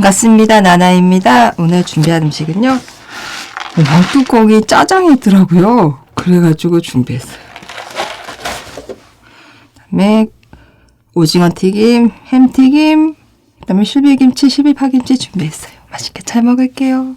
반갑습니다. 나나입니다. 오늘 준비한 음식은요. 왕뚜껑이 짜장이더라고요. 그래가지고 준비했어요. 그다음에 오징어 튀김, 햄 튀김, 그다음에 실비김치, 실비파김치 준비했어요. 맛있게 잘 먹을게요.